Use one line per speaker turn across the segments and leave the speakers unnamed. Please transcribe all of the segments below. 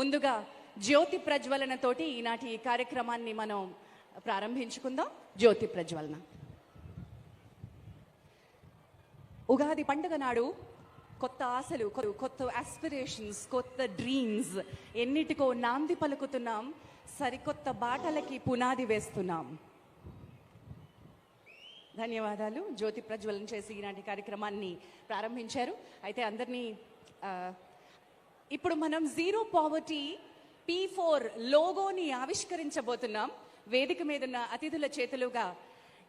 ముందుగా జ్యోతి ప్రజ్వలనతోటి ఈనాటి ఈ కార్యక్రమాన్ని మనం ప్రారంభించుకుందాం. జ్యోతి ప్రజ్వలన. ఉగాది పండుగ నాడు కొత్త ఆశలు కొత్త ఆస్పిరేషన్స్ కొత్త డ్రీమ్స్ ఎన్నిటికో నాంది పలుకుతున్నాం. సరికొత్త బాటలకి పునాది వేస్తున్నాం. ధన్యవాదాలు. జ్యోతి ప్రజ్వలన చేసి ఈనాటి కార్యక్రమాన్ని ప్రారంభించారు. అయితే అందరినీ ఇప్పుడు మనం జీరో పావర్టీ పీ ఫోర్ లోగోని ఆవిష్కరించబోతున్నాం. వేదిక మీద ఉన్న అతిథుల చేతులుగా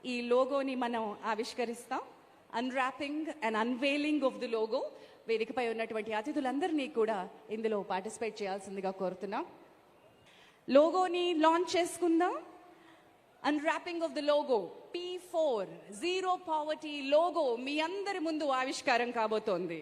ఈ లోగోని మనం ఆవిష్కరిస్తాం. Unwrapping and unveiling of the logo వేదికపై ఉన్నటువంటి అతిథులందరినీ కూడా ఇందులో పార్టిసిపేట్ చేయాల్సిందిగా కోరుతున్నాం. లోగోని లాంచ్ చేసుకుందాం. Unwrapping of the logo P four zero poverty logo మీ అందరి ముందు ఆవిష్కారం కాబోతోంది.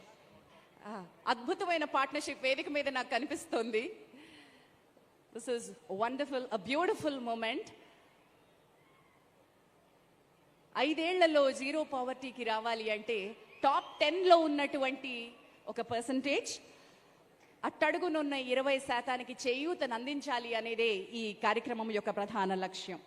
అద్భుతమైన పార్ట్నర్షిప్ వేదిక మీద నాకు కనిపిస్తుంది. This is wonderful a beautiful moment ఐదేళ్ళలో zero పావర్టీకి రావాలి అంటే టాప్ టెన్లో ఉన్నటువంటి ఒక పర్సంటేజ్ అట్టడుగునున్న ఇరవై శాతానికి చేయూతను అందించాలి అనేదే ఈ కార్యక్రమం యొక్క ప్రధాన లక్ష్యం.